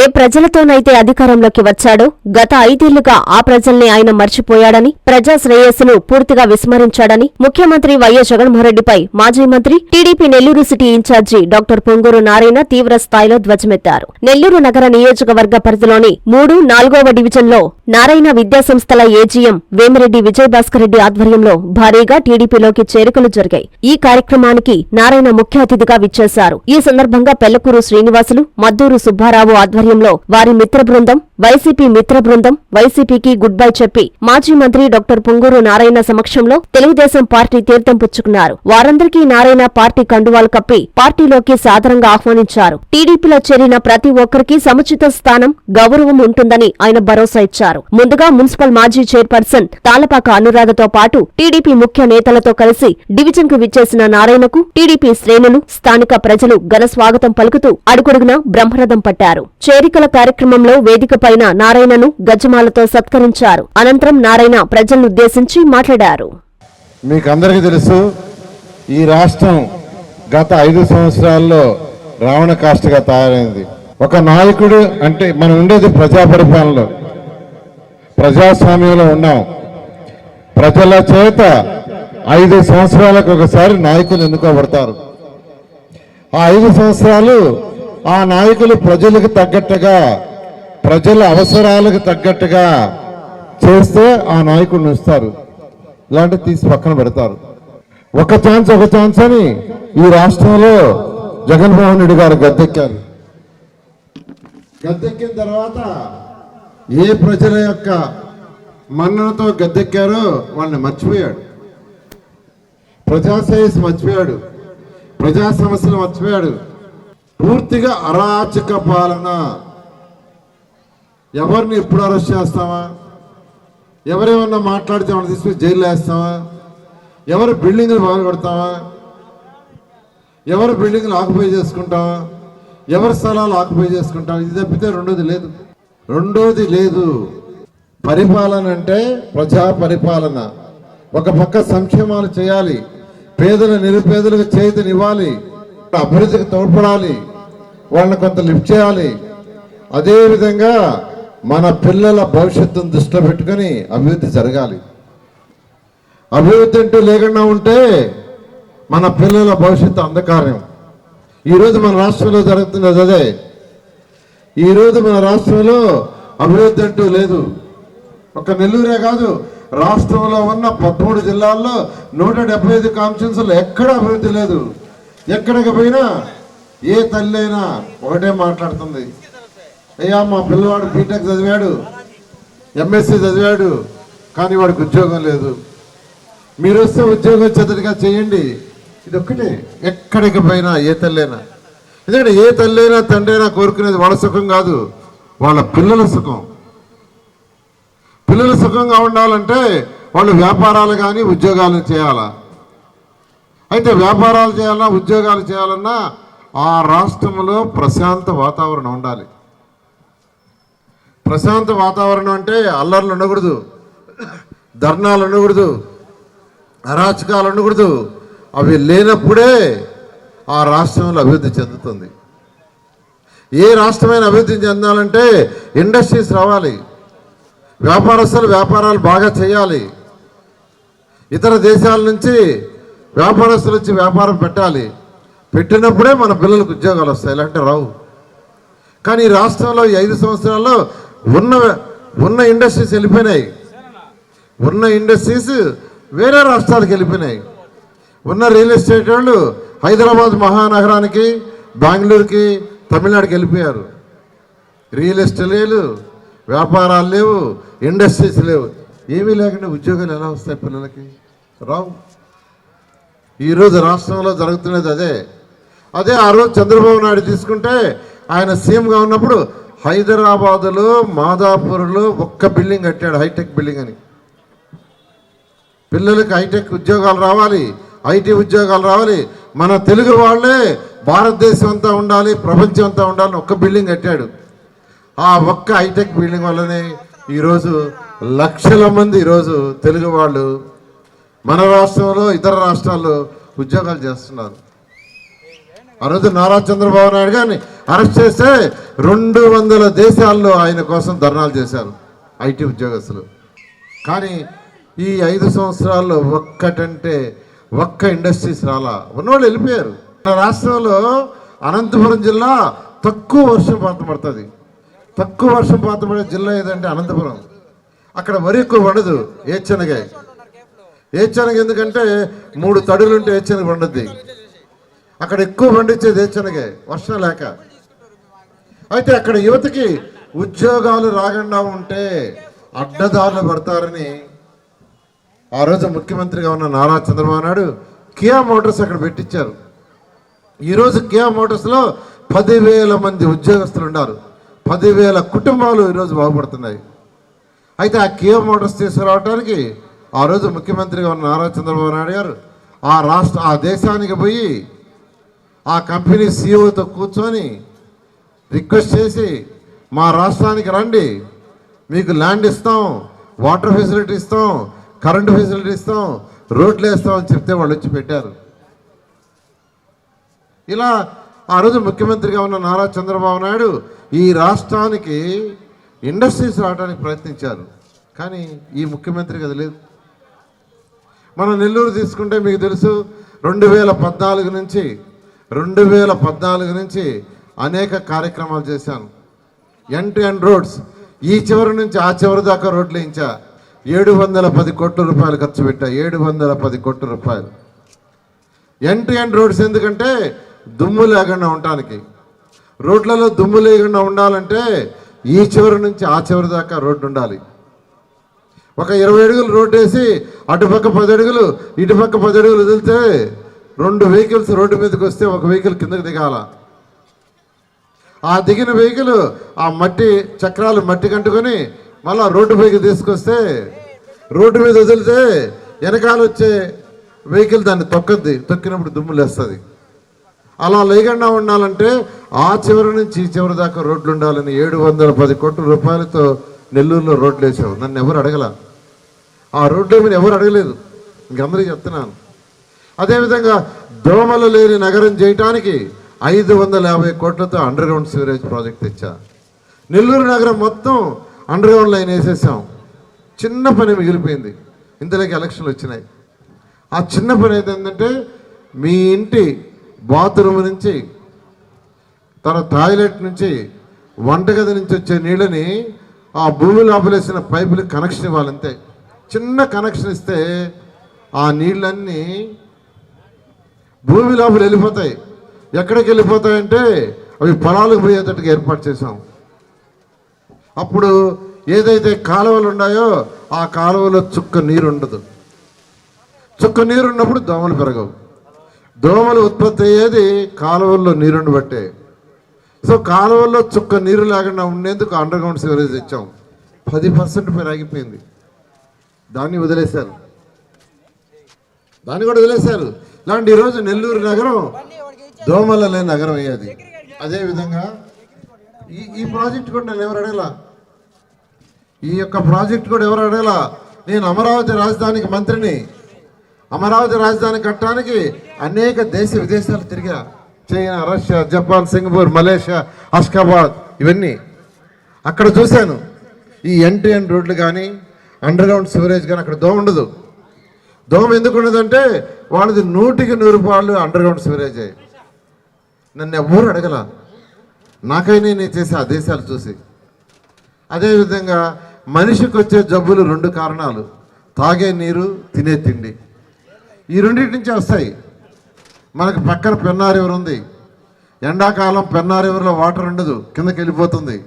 ఏ ప్రజలతోనైతే అధికారంలోకి వచ్చాడో గత ఐదేళ్ళుగా ఆ ప్రజల్ని ఆయన మర్చిపోయాడని ప్రజా శ్రేయస్సును పూర్తిగా విస్మరించాడని ముఖ్యమంత్రి వైఎస్ జగన్మోహన్రెడ్డిపై మాజీ మంత్రి TDP Nellore city incharge doctor Ponguru Narayana తీవ్ర స్థాయిలో ధ్వజమెత్తారు. నెల్లూరు నగర నియోజకవర్గ పరిధిలోని మూడు నాలుగవ డివిజన్లో నారాయణ విద్యాసంస్థల ఏజీఎం వేమిరెడ్డి విజయభాస్కర్ రెడ్డి ఆధ్వర్యంలో భారీగా టీడీపీలోకి చేరికలు జరిగాయి. ఈ కార్యక్రమానికి నారాయణ ముఖ్య అతిథిగా విచ్చేశారు. ఈ సందర్భంగా పెళ్ళకూరు శ్రీనివాసులు మద్దూరు సుబ్బారావు ఆధ్వర్యంలో వారి మిత్ర బృందం వైసీపీ మిత్ర బృందం వైసీపీకి గుడ్ బై చెప్పి మాజీ మంత్రి డాక్టర్ పొంగూరు నారాయణ సమక్షంలో తెలుగుదేశం పార్టీ తీర్థం పుచ్చుకున్నారు. వారందరికీ నారాయణ పార్టీ కండువాలు కప్పి పార్టీలోకి సాదరంగా ఆహ్వానించారు. టీడీపీలో చేరిన ప్రతి ఒక్కరికి సముచిత స్థానం గౌరవం ఉంటుందని ఆయన భరోసా ఇచ్చారు. ముందుగా మున్సిపల్ మాజీ చైర్పర్సన్ తాలపాక అనురాధతో పాటు టీడీపీ ముఖ్య నేతలతో కలిసి డివిజన్కు విచ్చేసిన నారాయణకు టీడీపీ శ్రేణులు స్థానిక ప్రజలు ఘన స్వాగతం పలుకుతూ అడుగడుగునా బ్రహ్మరథం పట్టారు. చేరికల కార్యక్రమంలో వేదికపైన నారాయణను గజమాలతో సత్కరించారు. అనంతరం నారాయణ ప్రజలనుద్దేశించి మాట్లాడారు. మీకు అందరికీ తెలుసు ఈ రాష్ట్రం గత ఐదు సంవత్సరాల్లో రావణ కాష్టగా తయారైంది. ఒక నాయకుడు అంటే మనం ఉండేది ప్రజా పరిపాలనలో ప్రజాస్వామ్యంలో ఉన్నాం. ప్రజల చేత ఐదు సంవత్సరాలకు ఒకసారి నాయకులు ఎన్నుకోబడతారు. ఆ ఐదు సంవత్సరాలు ఆ నాయకులు ప్రజలకు తగ్గట్టుగా ప్రజల అవసరాలకు తగ్గట్టుగా చేస్తే ఆ నాయకుడిని ఇస్తారు. ఇలాంటివి తీసి పక్కన పెడతారు. ఒక ఛాన్స్ ఒక ఛాన్స్ అని ఈ రాష్ట్రంలో జగన్మోహన్ రెడ్డి గారు గద్దెక్కారు. గద్దెక్కిన తర్వాత ఏ ప్రజల యొక్క మన్ననతో గద్దెక్కారో వాళ్ళని మర్చిపోయాడు. ప్రజాశ్రేయస్సు మర్చిపోయాడు. ప్రజా సమస్యలు మర్చిపోయాడు. పూర్తిగా అరాచక పాలన. ఎవరిని ఎప్పుడు అరెస్ట్ చేస్తామా ఎవరేమన్నా మాట్లాడితే మనం తీసుకుని జైల్లో వేస్తామా ఎవరు బిల్డింగ్లు బాగా కొడతామా ఎవరు బిల్డింగ్లు ఆక్యుపై చేసుకుంటామా ఎవరి స్థలాలు ఆక్యుపై చేసుకుంటాం ఇది తప్పితే రెండోది లేదు. రెండోది లేదు. పరిపాలన అంటే ప్రజా పరిపాలన. ఒక పక్క సంక్షేమాలు చేయాలి. పేదల నిరుపేదలకు చేతినివ్వాలి అభివృద్ధికి తోడ్పడాలి. వాళ్ళని కొంత లిఫ్ట్ చేయాలి. అదేవిధంగా మన పిల్లల భవిష్యత్తును దృష్టిలో పెట్టుకొని అభివృద్ధి జరగాలి. అభివృద్ధి అంటూ లేకుండా ఉంటే మన పిల్లల భవిష్యత్తు అంధకార్యం. ఈరోజు మన రాష్ట్రంలో జరుగుతున్నది అదే. ఈరోజు మన రాష్ట్రంలో అభివృద్ధి అంటూ లేదు. ఒక నెల్లూరే కాదు రాష్ట్రంలో ఉన్న పదమూడు జిల్లాల్లో నూట డెబ్బై ఐదు కాన్స్టిట్యూన్సీలు ఎక్కడ అభివృద్ధి లేదు. ఎక్కడికి పోయినా ఏ తల్లి అయినా ఒకటే మాట్లాడుతుంది. అయ్యా మా పిల్లవాడు బీటెక్ చదివాడు ఎంఎస్సీ చదివాడు కానీ వాడికి ఉద్యోగం లేదు. మీరు వస్తే ఉద్యోగం చెదటిగా చేయండి. ఇది ఒక్కటే ఎక్కడికి పోయినా ఏ తల్లైనా ఎందుకంటే ఏ తల్లైనా తండ్రి అయినా కోరుకునేది వాళ్ళ సుఖం కాదు వాళ్ళ పిల్లల సుఖం. పిల్లలు సుఖంగా ఉండాలంటే వాళ్ళు వ్యాపారాలు కానీ ఉద్యోగాలు చేయాలా? అయితే వ్యాపారాలు చేయాలన్నా ఉద్యోగాలు చేయాలన్నా ఆ రాష్ట్రంలో ప్రశాంత వాతావరణం ఉండాలి. ప్రశాంత వాతావరణం అంటే అల్లర్లు ఉండకూడదు ధర్నాలు ఉండకూడదు అరాచకాలు ఉండకూడదు. అవి లేనప్పుడే ఆ రాష్ట్రంలో అభివృద్ధి చెందుతుంది. ఏ రాష్ట్రమైన అభివృద్ధి చెందాలంటే ఇండస్ట్రీస్ రావాలి. వ్యాపారస్తులు వ్యాపారాలు బాగా చేయాలి. ఇతర దేశాల నుంచి వ్యాపారస్తులు వచ్చి వ్యాపారం పెట్టాలి. పెట్టినప్పుడే మన పిల్లలకు ఉద్యోగాలు వస్తాయి. ఇలాంటి రావు. కానీ ఈ రాష్ట్రంలో ఈ ఐదు సంవత్సరాల్లో ఉన్న ఉన్న ఇండస్ట్రీస్ వెళ్ళిపోయినాయి. ఉన్న ఇండస్ట్రీస్ వేరే రాష్ట్రాలకు వెళ్ళిపోయినాయి. ఉన్న రియల్ ఎస్టేట్ వాళ్ళు హైదరాబాద్ మహానగరానికి బెంగళూరుకి తమిళనాడుకి వెళ్ళిపోయారు. రియల్ ఎస్టేట్ లేదు వ్యాపారాలు లేవు ఇండస్ట్రీస్ లేవు. ఏమీ లేకుండా ఉద్యోగాలు ఎలా వస్తాయి పిల్లలకి? రావు. ఈరోజు రాష్ట్రంలో జరుగుతున్నది అదే. అదే ఆ రోజు చంద్రబాబు నాయుడు తీసుకుంటే ఆయన సీఎంగా ఉన్నప్పుడు హైదరాబాదులో మాదాపూర్లో ఒక్క బిల్డింగ్ కట్టాడు హైటెక్ బిల్డింగ్ అని. పిల్లలకు హైటెక్ ఉద్యోగాలు రావాలి ఐటీ ఉద్యోగాలు రావాలి. మన తెలుగు వాళ్ళే భారతదేశం అంతా ఉండాలి ప్రపంచం అంతా ఉండాలని ఒక్క బిల్డింగ్ కట్టాడు. ఆ ఒక్క హైటెక్ బిల్డింగ్ వల్లనే ఈరోజు లక్షల మంది ఈరోజు తెలుగు వాళ్ళు మన రాష్ట్రంలో ఇతర రాష్ట్రాల్లో ఉద్యోగాలు చేస్తున్నారు. ఆ రోజు నారా చంద్రబాబు నాయుడు గారిని అరెస్ట్ చేస్తే రెండు వందల దేశాల్లో ఆయన కోసం ధర్నాలు చేశారు ఐటీ ఉద్యోగస్తులు. కానీ ఈ ఐదు సంవత్సరాల్లో ఒక్కటంటే ఒక్క ఇండస్ట్రీస్ రాలా. ఉన్నవాళ్ళు వెళ్ళిపోయారు. మన రాష్ట్రంలో అనంతపురం జిల్లా తక్కువ వర్షపాతం పడుతుంది. తక్కువ వర్షపాతం పడే జిల్లా ఏదంటే అనంతపురం. అక్కడ వరి ఎక్కువ పండదు ఏచనగాయ ఏచ్చనగ ఎందుకంటే మూడు తడులుంటే ఏచ్చనగ పండుద్ది. అక్కడ ఎక్కువ పండించేది దేశనగే వర్షం లేక. అయితే అక్కడ యువతకి ఉద్యోగాలు రాకుండా ఉంటే అడ్డదారులు పడతారని ఆ రోజు ముఖ్యమంత్రిగా ఉన్న నారా చంద్రబాబు నాయుడు కియా మోటార్స్ అక్కడ పెట్టించారు. ఈరోజు కియా మోటార్స్లో పదివేల మంది ఉద్యోగస్తులు ఉన్నారు. పదివేల కుటుంబాలు ఈరోజు బాగుపడుతున్నాయి. అయితే ఆ కియా మోటార్స్ తీసుకురావడానికి ఆ రోజు ముఖ్యమంత్రిగా ఉన్న నారా చంద్రబాబు నాయుడు గారు ఆ రాష్ట్ర ఆ దేశానికి పోయి ఆ కంపెనీ సీఈఓతో కూర్చొని రిక్వెస్ట్ చేసి మా రాష్ట్రానికి రండి. మీకు ల్యాండ్ ఇస్తాం వాటర్ ఫెసిలిటీ ఇస్తాం కరెంటు ఫెసిలిటీ ఇస్తాం రోడ్లు వేస్తాం అని చెప్తే వాళ్ళు వచ్చి పెట్టారు. ఇలా ఆ రోజు ముఖ్యమంత్రిగా ఉన్న నారా చంద్రబాబు నాయుడు ఈ రాష్ట్రానికి ఇండస్ట్రీస్ రావడానికి ప్రయత్నించారు. కానీ ఈ ముఖ్యమంత్రికి అది లేదు. మనం నెల్లూరు తీసుకుంటే మీకు తెలుసు రెండు వేల పద్నాలుగు నుంచి రెండు వేల పద్నాలుగు నుంచి అనేక కార్యక్రమాలు చేశాను. ఎండ్ టు ఎండ్ రోడ్స్ ఈ చివరి నుంచి ఆ చివరి దాకా రోడ్లు వేయించా. ఏడు వందల పది కోట్ల రూపాయలు ఖర్చు పెట్టా. ఏడు వందల పది కోట్ల రూపాయలు. ఎండ్ టు ఎండ్ రోడ్స్ ఎందుకంటే దుమ్ము లేకుండా ఉండటానికి. రోడ్లలో దుమ్ము లేకుండా ఉండాలంటే ఈ చివరి నుంచి ఆ చివరి దాకా రోడ్డు ఉండాలి. ఒక ఇరవై అడుగులు రోడ్డు వేసి అటుపక్క పది అడుగులు ఇటుపక్క పది అడుగులు వదిలితే రెండు వెహికల్స్ రోడ్డు మీదకి వస్తే ఒక వెహికల్ కిందకి దిగాల. ఆ దిగిన వెహికల్ ఆ మట్టి చక్రాలు మట్టి కంటుకొని మళ్ళా రోడ్డు పైకి తీసుకొస్తే రోడ్డు మీద వదిలితే వెనకాల వచ్చే వెహికల్ దాన్ని తొక్కద్ది తొక్కినప్పుడు దుమ్ము లేస్తుంది. అలా లేకుండా ఉండాలంటే ఆ చివరి నుంచి ఈ చివరి దాకా రోడ్లు ఉండాలని ఏడు వందల పది కోట్ల రూపాయలతో నెల్లూరులో రోడ్లు వేసావు నన్ను ఎవరు అడగల? ఆ రోడ్లు మీద ఎవరు అడగలేదు. ఇంకందరూ చెప్తున్నాను. అదేవిధంగా దోమలు లేని నగరం చేయటానికి ఐదు వందల యాభై కోట్లతో అండర్ గ్రౌండ్ సివరేజ్ ప్రాజెక్ట్ తెచ్చా. నెల్లూరు నగరం మొత్తం అండర్ గ్రౌండ్ లైన్ వేసేసాం. చిన్న పని మిగిలిపోయింది. ఇంతలోకి ఎలక్షన్లు వచ్చినాయి. ఆ చిన్న పని అయితే ఏంటంటే మీ ఇంటి బాత్రూమ్ నుంచి తన టాయిలెట్ నుంచి వంటగది నుంచి వచ్చే నీళ్ళని ఆ భూమి లోపలేసిన పైపులకు కనెక్షన్ ఇవ్వాలంతే. చిన్న కనెక్షన్ ఇస్తే ఆ నీళ్ళన్నీ భూమి లోపల వెళ్ళిపోతాయి. ఎక్కడికి వెళ్ళిపోతాయంటే అవి పొలాలకు పోయేటట్టుగా ఏర్పాటు చేసాం అప్పుడు ఏదైతే కాలువలు ఉన్నాయో ఆ కాలువలో చుక్క నీరు ఉండదు చుక్క నీరు ఉన్నప్పుడు దోమలు పెరగవు. దోమలు ఉత్పత్తి అయ్యేది కాలువల్లో నీరుని బట్టే. సో కాలువల్లో చుక్క నీరు లేకుండా ఉండేందుకు అండర్ గ్రౌండ్ సివరేజ్ ఇచ్చాం. పది పర్సెంట్ పెరిగిపోయింది దాన్ని వదిలేశారు. దాన్ని కూడా వదిలేశారు. ఇలాంటి ఈరోజు నెల్లూరు నగరం దోమల లేని నగరం అయ్యేది. అదేవిధంగా ఈ ఈ ప్రాజెక్ట్ కూడా నేను ఎవరు అడగలా? ఈ యొక్క ప్రాజెక్ట్ కూడా ఎవరు అడగలా? నేను అమరావతి రాజధానికి మంత్రిని. అమరావతి రాజధాని కట్టడానికి అనేక దేశ విదేశాలు తిరిగా China Russia Japan Singapore Malaysia Ashgabat ఇవన్నీ అక్కడ చూశాను. ఈ ఎన్ టు ఎన్ రోడ్లు కానీ అండర్ గ్రౌండ్ సివరేజ్ కానీ అక్కడ దోమ ఉండదు. దోమ ఎందుకు ఉండదంటే వాళ్ళది నూటికి నూరు రూపాయలు అండర్ గ్రౌండ్ సివరేజ్ నన్ను ఎవ్వరు అడగల. నాకైనా నేను చేసే ఆ దేశాలు చూసి అదేవిధంగా మనిషికి వచ్చే జబ్బులు రెండు కారణాలు. తాగే నీరు తినే తిండి. ఈ రెండింటి నుంచి వస్తాయి. మనకు పక్కన పెన్నారివర్ ఉంది? ఎండాకాలం పెన్నారివర్లో వాటర్ ఉండదు. కిందకి వెళ్ళిపోతుంది.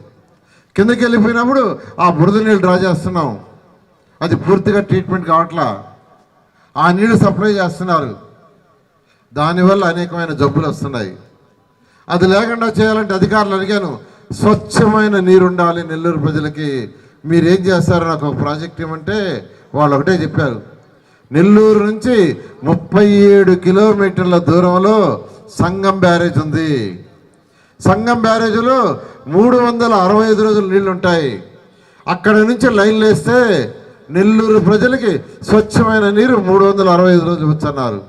కిందకి వెళ్ళిపోయినప్పుడు ఆ బురద నీళ్ళు డ్రా చేస్తున్నాం. అది పూర్తిగా ట్రీట్మెంట్ కావట్లా. ఆ నీళ్ళు సప్లై చేస్తున్నారు. దానివల్ల అనేకమైన జబ్బులు వస్తున్నాయి. అది లేకుండా చేయాలంటే అధికారులు అడిగాను స్వచ్ఛమైన నీరు ఉండాలి నెల్లూరు ప్రజలకి. మీరేం చేస్తారు నాకు ఒక ప్రాజెక్ట్ ఇవ్వమంటే వాళ్ళు ఒకటే చెప్పారు. నెల్లూరు నుంచి ముప్పై ఏడు కిలోమీటర్ల దూరంలో సంగం బ్యారేజ్ ఉంది. సంగం బ్యారేజ్లో మూడు వందల అరవై ఐదు రోజులు నీళ్ళు ఉంటాయి అక్కడ నుంచి లైన్లు వేస్తే నెల్లూరు ప్రజలకి స్వచ్ఛమైన నీరు మూడు వందల అరవై ఐదు రోజులు వచ్చన్నారు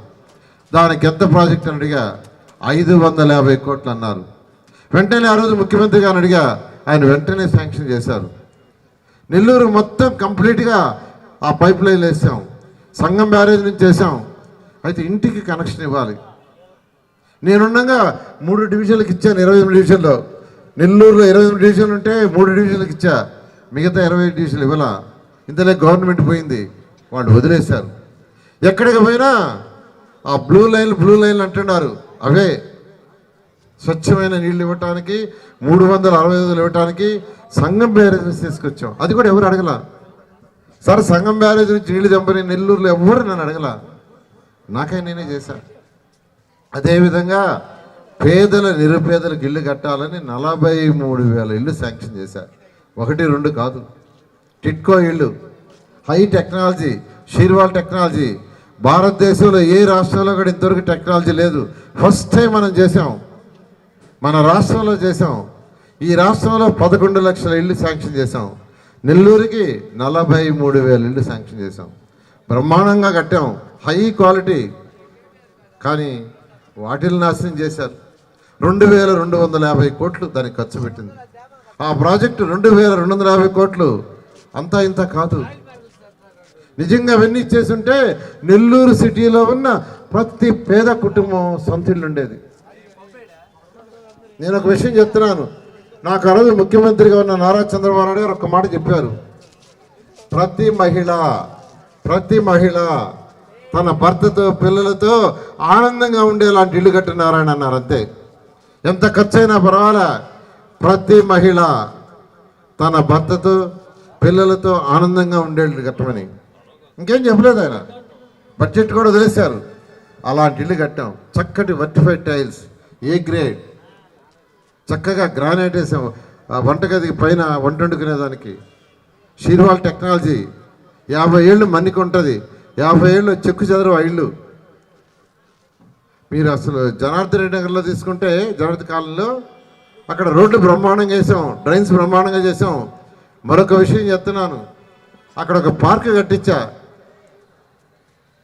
దానికి ఎంత ప్రాజెక్ట్ అని అడిగా ఐదు వందల యాభై కోట్లు అన్నారు. వెంటనే ఆ రోజు ముఖ్యమంత్రి గారిని అడిగా ఆయన వెంటనే శాంక్షన్ చేశారు. నెల్లూరు మొత్తం కంప్లీట్గా ఆ పైప్ లైన్ వేసాం. సంఘం బ్యారేజ్ నుంచి చేసాం అయితే ఇంటికి కనెక్షన్ ఇవ్వాలి. నేనుండగా మూడు డివిజన్లకు ఇచ్చాను ఇరవై ఎనిమిది డివిజన్లో. నెల్లూరులో ఇరవై ఎనిమిది డివిజన్లు ఉంటే మూడు డివిజన్లకు ఇచ్చా. మిగతా ఇరవై డివిజన్లు ఇవ్వాల? ఇంతలే గవర్నమెంట్ పోయింది. వాళ్ళు వదిలేశారు. ఎక్కడికి పోయినా ఆ బ్లూ లైన్ బ్లూ లైన్లు అంటున్నారు. అవే. స్వచ్ఛమైన నీళ్ళు ఇవ్వటానికి మూడు వందల అరవై ఐదులు ఇవ్వటానికి సంఘం బ్యారేజ్ తీసుకొచ్చాం. అది కూడా ఎవరు అడగల? సార్ సంఘం బ్యారేజ్ నుంచి నీళ్ళు చంపని నెల్లూరులో ఎవరు నన్ను అడగల? నాకై నేనే చేశాను అదేవిధంగా పేదల నిరుపేదలకు ఇల్లు కట్టాలని నలభై మూడు వేల ఇల్లు శాంక్షన్ చేశారు ఒకటి రెండు కాదు. టిట్కో ఇల్లు. High technology shear wall technology. భారతదేశంలో ఏ రాష్ట్రంలో కూడా ఇంతవరకు టెక్నాలజీ లేదు. ఫస్ట్ టైం మనం చేసాం మన రాష్ట్రంలో చేసాం ఈ రాష్ట్రంలో పదకొండు లక్షల ఇల్లు శాంక్షన్ చేసాం నెల్లూరుకి నలభై మూడు వేల ఇల్లు శాంక్షన్ చేసాం బ్రహ్మాండంగా కట్టాం. High quality. కానీ వాటిని నాశనం చేశారు. రెండు వేల రెండు వందల యాభై కోట్లు దానికి ఖర్చు పెట్టింది. ఆ ప్రాజెక్టు రెండు వేల రెండు వందల యాభై కోట్లు అంతా ఇంత కాదు. నిజంగా అవన్నీ ఇచ్చేసి ఉంటే నెల్లూరు సిటీలో ఉన్న ప్రతి పేద కుటుంబం సంతిళ్ళు ఉండేది నేను ఒక విషయం చెప్తున్నాను. నాకు ఆ రోజు ముఖ్యమంత్రిగా ఉన్న నారా చంద్రబాబు నాయుడు గారు ఒక మాట చెప్పారు. ప్రతి మహిళ ప్రతి మహిళ తన భర్తతో పిల్లలతో ఆనందంగా ఉండేలాంటి ఇల్లు కట్టినారని అన్నారు అంతే. ఎంత ఖర్చు అయినా పర్వాలే. ప్రతి మహిళ తన భర్తతో పిల్లలతో ఆనందంగా ఉండేళ్ళు కట్టమని ఇంకేం చెప్పలేదు ఆయన. బడ్జెట్ కూడా వదిలేశారు. అలాంటి ఇల్లు కట్టాం. చక్కటి వర్టిఫైడ్ టైల్స్. A grade? చక్కగా గ్రానైట్ వేసాం. ఆ వంటగది పైన వంట వండుకునేదానికి. Shear wall technology. యాభై ఏళ్ళు మన్నిక ఉంటుంది. యాభై ఏళ్ళు చెక్కు చెదరు ఆ ఇల్లు. మీరు అసలు జనార్దన్ రెడ్డి నగర్లో తీసుకుంటే జనార్దన్ కాలంలో అక్కడ రోడ్లు బ్రహ్మాండంగా వేసాం. డ్రైన్స్ బ్రహ్మాండంగా చేసాం. మరొక విషయం చెప్తున్నాను. అక్కడ ఒక పార్క్ కట్టించా.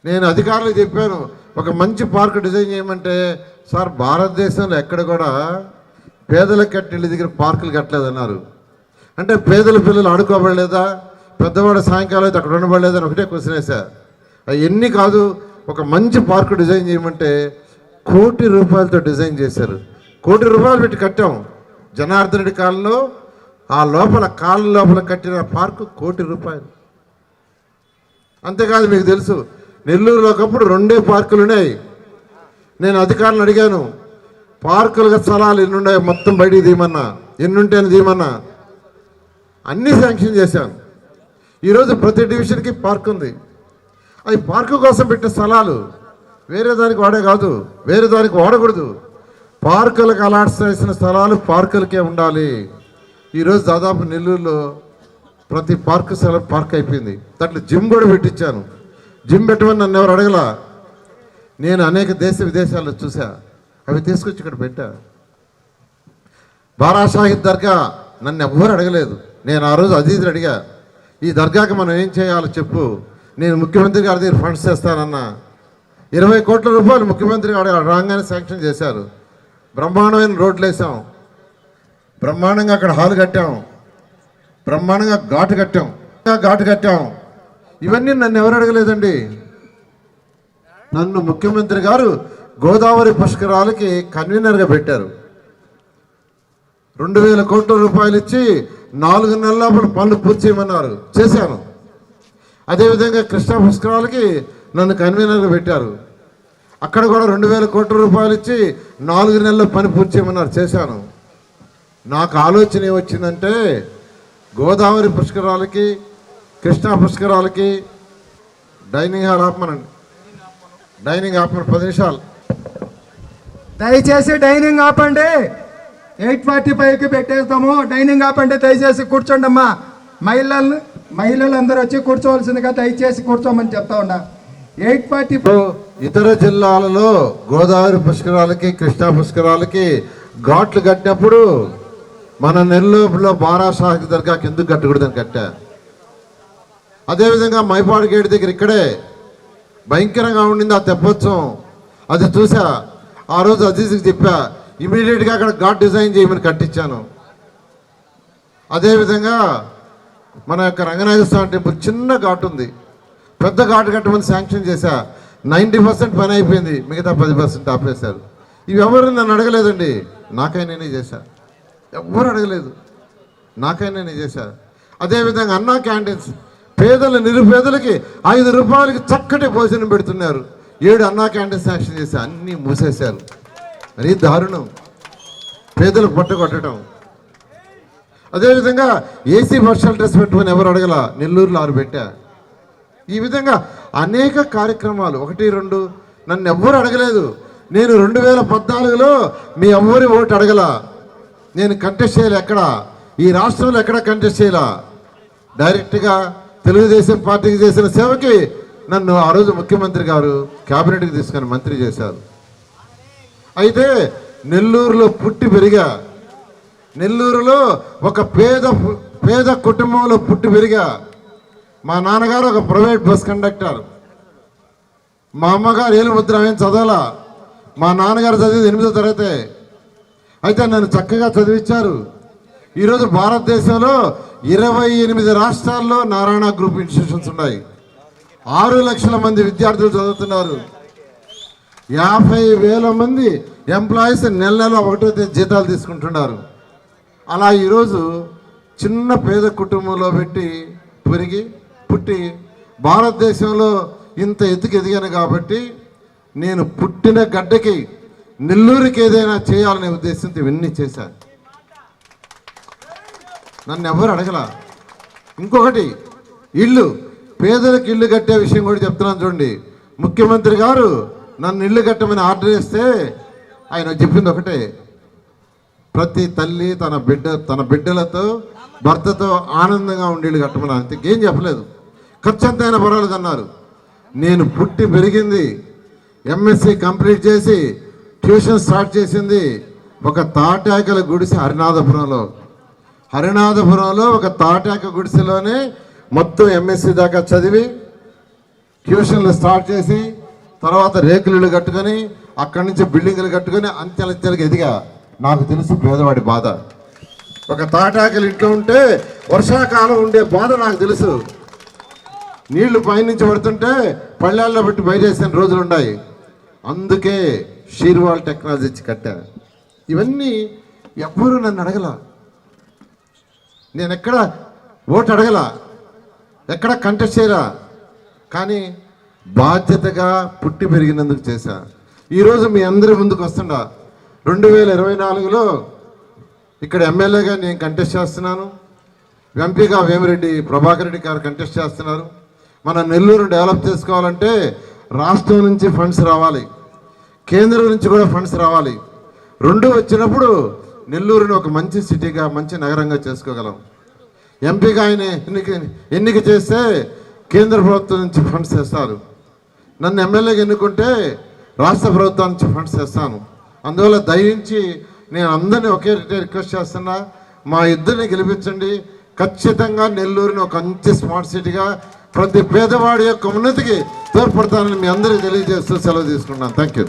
నేను అధికారులకు చెప్పాను ఒక మంచి పార్క్ డిజైన్ చేయమంటే సార్ భారతదేశంలో ఎక్కడ కూడా పేదలకు కట్టిన దగ్గర పార్కులు కట్టలేదన్నారు. అంటే పేదల పిల్లలు ఆడుకోబడలేదా? పెద్దవాడు సాయంకాలం అయితే అక్కడ ఉండబడలేదని ఒకటే క్వశ్చన్ వేసా అవన్నీ కాదు ఒక మంచి పార్కు డిజైన్ చేయమంటే కోటి రూపాయలతో డిజైన్ చేశారు. కోటి రూపాయలు పెట్టి కట్టాం. జనార్దన్ రెడ్డి కాలంలో ఆ లోపల కాళ్ళ లోపల కట్టిన పార్కు కోటి రూపాయలు. అంతేకాదు మీకు తెలుసు నెల్లూరులో ఒకప్పుడు రెండే పార్కులు ఉన్నాయి. నేను అధికారులను అడిగాను పార్కులుగా స్థలాలు ఎన్ని ఉన్నాయి మొత్తం బయటికి తీయమన్నా ఎన్నుంటేనే తీయమన్నా. అన్నీ శాంక్షన్ చేశాను. ఈరోజు ప్రతి డివిజన్కి పార్క్ ఉంది. అది పార్కు కోసం పెట్టిన స్థలాలు వేరే దానికి వాడే కాదు వేరే దానికి వాడకూడదు. పార్కులకు అలాట్ చేసిన స్థలాలు పార్కులకే ఉండాలి. ఈరోజు దాదాపు నెల్లూరులో ప్రతి పార్క్ సెల పార్క్ అయిపోయింది. దాంట్లో జిమ్ కూడా పెట్టించాను. జిమ్ పెట్టమని నన్ను ఎవరు అడగలా? నేను అనేక దేశ విదేశాల్లో చూసా అవి తీసుకొచ్చి ఇక్కడ పెట్టా. బారాషాహిద్ దర్గా నన్ను ఎవ్వరు అడగలేదు. నేను ఆ రోజు అజీజ్ని అడిగా ఈ దర్గాకి మనం ఏం చేయాలో చెప్పు. నేను ముఖ్యమంత్రి గారి దగ్గర ఫండ్స్ చేస్తానన్నా. ఇరవై కోట్ల రూపాయలు ముఖ్యమంత్రి గారు రాగానే శాంక్షన్ చేశారు. బ్రహ్మాండమైన రోడ్లు వేసాం బ్రహ్మాండంగా అక్కడ హాల్ కట్టాం. బ్రహ్మాండంగా ఘాటు కట్టాం. ఘాటు కట్టాం. ఇవన్నీ నన్ను ఎవరు అడగలేదండి? నన్ను ముఖ్యమంత్రి గారు గోదావరి పుష్కరాలకి కన్వీనర్గా పెట్టారు. రెండు వేల కోట్ల రూపాయలు ఇచ్చి నాలుగు నెలల లోపల పనులు పూర్తి చేయమన్నారు. చేశాను. అదేవిధంగా కృష్ణా పుష్కరాలకి నన్ను కన్వీనర్గా పెట్టారు. అక్కడ కూడా రెండు వేల కోట్ల రూపాయలు ఇచ్చి నాలుగు నెలల పని పూర్తి చేయమన్నారు. చేశాను. నాకు ఆలోచన ఏమొచ్చిందంటే గోదావరి పుష్కరాలకి కృష్ణా పుష్కరాలకి డైనింగ్ హాల్ ఆపమనండి. డైనింగ్ ఆపమని పది నిమిషాలు. దయచేసి డైనింగ్ ఆపండి. ఎయిట్ ఫార్టీ ఫైవ్కి పెట్టేస్తాము. డైనింగ్ ఆపండి దయచేసి కూర్చోండి అమ్మా మహిళలు మహిళలు అందరూ వచ్చి కూర్చోవలసిందిగా దయచేసి కూర్చోమని చెప్తా ఉన్నా. ఎయిట్ ఫార్టీ ఇతర జిల్లాలలో గోదావరి పుష్కరాలకి కృష్ణా పుష్కరాలకి ఘాట్లు కట్టినప్పుడు మన నెల్లూరులో బారా షాహిద్ దర్గాకి ఎందుకు కట్టకూడదని కట్టా అదేవిధంగా మైపాడు గేట్ దగ్గర ఇక్కడే భయంకరంగా ఉండింది ఆ తెప్పోత్సవం. అది చూసా ఆ రోజు అజీజ్కి చెప్పా ఇమీడియట్గా అక్కడ ఘాట్ డిజైన్ చేయమని కట్టించాను. అదేవిధంగా మన యొక్క రంగనాథ స్వామి టెంపుల్ చిన్న ఘాట్ ఉంది. పెద్ద ఘాట్ కట్టమని శాంక్షన్ చేశా. నైంటీ పర్సెంట్ పని అయిపోయింది. మిగతా పది పర్సెంట్ ఆపేశారు. ఇవి ఎవరు నన్ను అడగలేదండి. నాకై నేనే చేశా. ఎవ్వరు అడగలేదు. నాకైనా నేనే అదేవిధంగా అన్నా క్యాంటీన్స్ పేదల నిరుపేదలకి ఐదు రూపాయలకి చక్కటి భోజనం పెడుతున్నారు. ఏడు అన్నా క్యాంటీన్స్ శాంక్షన్ చేసి అన్నీ మూసేశారు. మరీ దారుణం. పేదలు పట్టుకొట్టడం. అదేవిధంగా ఏసీ బస్ షెల్టర్స్ పెట్టుకుని ఎవరు అడగల? నెల్లూరులో ఆరు పెట్టా. ఈ విధంగా అనేక కార్యక్రమాలు. ఒకటి రెండు నన్ను ఎవ్వరు అడగలేదు. నేను రెండు వేల పద్నాలుగులో మీ ఎవ్వరి ఓటు అడగల? నేను కంటెస్ట్ చేయాలి ఎక్కడ? ఈ రాష్ట్రంలో ఎక్కడ కంటెస్ట్ చేయాలా? డైరెక్ట్గా తెలుగుదేశం పార్టీకి చేసిన సేవకి నన్ను ఆ రోజు ముఖ్యమంత్రి గారు క్యాబినెట్కి తీసుకొని మంత్రి చేశారు. అయితే నెల్లూరులో పుట్టి పెరిగా నెల్లూరులో ఒక పేద పేద కుటుంబంలో పుట్టి పెరిగా మా నాన్నగారు ఒక ప్రైవేట్ బస్ కండక్టర్ మా అమ్మగారు ఏలు ముద్ర ఏం చదవాలా? మా నాన్నగారు చదివింది ఎనిమిదో తరగతే. అయితే నన్ను చక్కగా చదివించారు. ఈరోజు భారతదేశంలో ఇరవై ఎనిమిది రాష్ట్రాల్లో నారాయణ గ్రూప్ ఇన్స్టిట్యూషన్స్ ఉన్నాయి. ఆరు లక్షల మంది విద్యార్థులు చదువుతున్నారు. యాభై వేల మంది ఎంప్లాయీస్ నెల నెల ఒకటో తేదీ జీతాలు తీసుకుంటున్నారు. అలా ఈరోజు చిన్న పేద కుటుంబంలో పెట్టి పెరిగి పుట్టి భారతదేశంలో ఇంత ఎత్తుకు ఎదిగాను కాబట్టి నేను పుట్టిన గడ్డకి నెల్లూరుకి ఏదైనా చేయాలనే ఉద్దేశంతో ఇవన్నీ చేశారు. నన్ను ఎవరు అడగల. ఇంకొకటి ఇల్లు పేదలకు ఇల్లు కట్టే విషయం కూడా చెప్తున్నాను చూడండి. ముఖ్యమంత్రి గారు నన్ను ఇల్లు కట్టమని ఆర్డర్ చేస్తే ఆయన చెప్పింది ఒకటే. ప్రతి తల్లి తన బిడ్డ తన బిడ్డలతో భర్తతో ఆనందంగా ఉండేళ్ళు కట్టమని అంతే. చెప్పలేదు. ఖర్చు ఎంతైనా పర్వాలేదు అన్నారు. నేను పుట్టి పెరిగింది ఎంఎస్సి కంప్లీట్ చేసి ట్యూషన్ స్టార్ట్ చేసింది ఒక తాటాకల గుడిసె హరినాథపురంలో. హరినాథపురంలో ఒక తాటాక గుడిసెలోనే మొత్తం ఎంఎస్సి దాకా చదివి ట్యూషన్లు స్టార్ట్ చేసి తర్వాత రేకులు కట్టుకొని అక్కడి నుంచి బిల్డింగులు కట్టుకొని అంచెలంచెలకు ఎదిగా. నాకు తెలుసు పేదవాడి బాధ. ఒక తాటాకలు ఇంట్లో ఉంటే వర్షాకాలం ఉండే బాధ నాకు తెలుసు. నీళ్ళు పైనుంచి పడుతుంటే పళ్ళాల్లో పెట్టి బయటేసిన రోజులు ఉన్నాయి. అందుకే షీర్వాల్ టెక్నాలజీ ఇచ్చి కట్టా ఇవన్నీ ఎవ్వరూ నన్ను అడగల. నేను ఎక్కడ ఓటు అడగల. ఎక్కడ కంటెస్ట్ చేయరా కానీ బాధ్యతగా పుట్టి పెరిగినందుకు చేశా. ఈరోజు మీ అందరి ముందుకు వస్తుండా. రెండు వేల ఇరవై నాలుగులో ఇక్కడ ఎమ్మెల్యేగా నేను కంటెస్ట్ చేస్తున్నాను. ఎంపీగా వేమిరెడ్డి ప్రభాకర్ రెడ్డి గారు కంటెస్ట్ చేస్తున్నారు. మన నెల్లూరు డెవలప్ చేసుకోవాలంటే రాష్ట్రం నుంచి ఫండ్స్ రావాలి. కేంద్రం నుంచి కూడా ఫండ్స్ రావాలి. రెండు వచ్చినప్పుడు నెల్లూరుని ఒక మంచి సిటీగా మంచి నగరంగా చేసుకోగలం. ఎంపీగా ఆయన ఎన్నిక ఎన్నిక చేస్తే కేంద్ర ప్రభుత్వం నుంచి ఫండ్స్ తెస్తారు. నన్ను ఎమ్మెల్యేగా ఎన్నుకుంటే రాష్ట్ర ప్రభుత్వం నుంచి ఫండ్స్ చేస్తాను అందువల్ల దయించి నేను అందరినీ ఒకే రిక్వెస్ట్ చేస్తున్నా మా ఇద్దరిని గెలిపించండి. ఖచ్చితంగా నెల్లూరుని ఒక మంచి స్మార్ట్ సిటీగా ప్రతి పేదవాడి యొక్క ఉన్నతికి తోడ్పడతానని మీ అందరికీ తెలియజేస్తూ సెలవు తీసుకున్నాను థ్యాంక్ యూ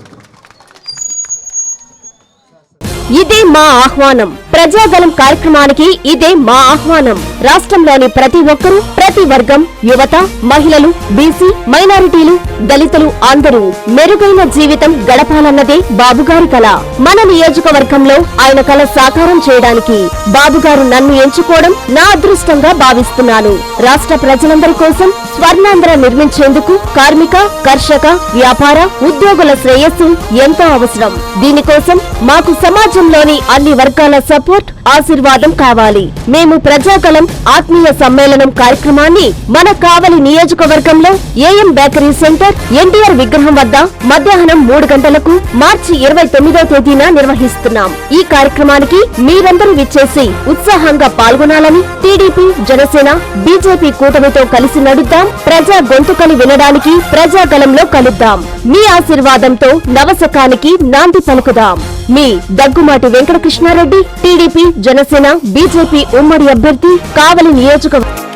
ఇదే మా ఆహ్వానం. ప్రజాగలం కార్యక్రమానికి ఇదే మా ఆహ్వానం. రాష్ట్రంలోని ప్రతి ఒక్కరూ ప్రతి వర్గం యువత మహిళలు బీసీ మైనారిటీలు దళితులు అందరూ మెరుగైన జీవితం గడపాలన్నదే బాబుగారి కళ మన నియోజకవర్గంలో ఆయన కళ సాకారం చేయడానికి బాబుగారు నన్ను ఎంచుకోవడం నా అదృష్టంగా భావిస్తున్నాను. రాష్ట్ర ప్రజలందరి కోసం స్వర్ణాంధ్ర నిర్మించేందుకు కార్మిక కర్షక వ్యాపార ఉద్యోగుల శ్రేయస్సు ఎంతో అవసరం. దీనికోసం మాకు సమాజంలోని అన్ని వర్గాల సపోర్ట్ ఆశీర్వాదం కావాలి. మేము ప్రజాకలం ఆత్మీయ సమ్మేళనం కార్యక్రమాన్ని మన కావలి నియోజకవర్గంలో ఏఎం బేకరీ సెంటర్ ఎన్టీఆర్ విగ్రహం వద్ద మధ్యాహ్నం మూడు గంటలకు మార్చి ఇరవై తొమ్మిదో తేదీన నిర్వహిస్తున్నాం. ఈ కార్యక్రమానికి మీరందరూ విచ్చేసి ఉత్సాహంగా పాల్గొనాలని టీడీపీ జనసేన బీజేపీ కూటమితో కలిసి నడుద్దాం. ప్రజా గొంతుకని వినడానికి ప్రజాకలంలో కలుద్దాం. మీ ఆశీర్వాదంతో నవశకానికి నాంది పలుకుదాం. మీ దగ్గుమాటి వెంకటకృష్ణారెడ్డి టీడీపీ జనసేన బీజేపీ ఉమ్మడి అభ్యర్థి కావలి నియోజకవర్గం.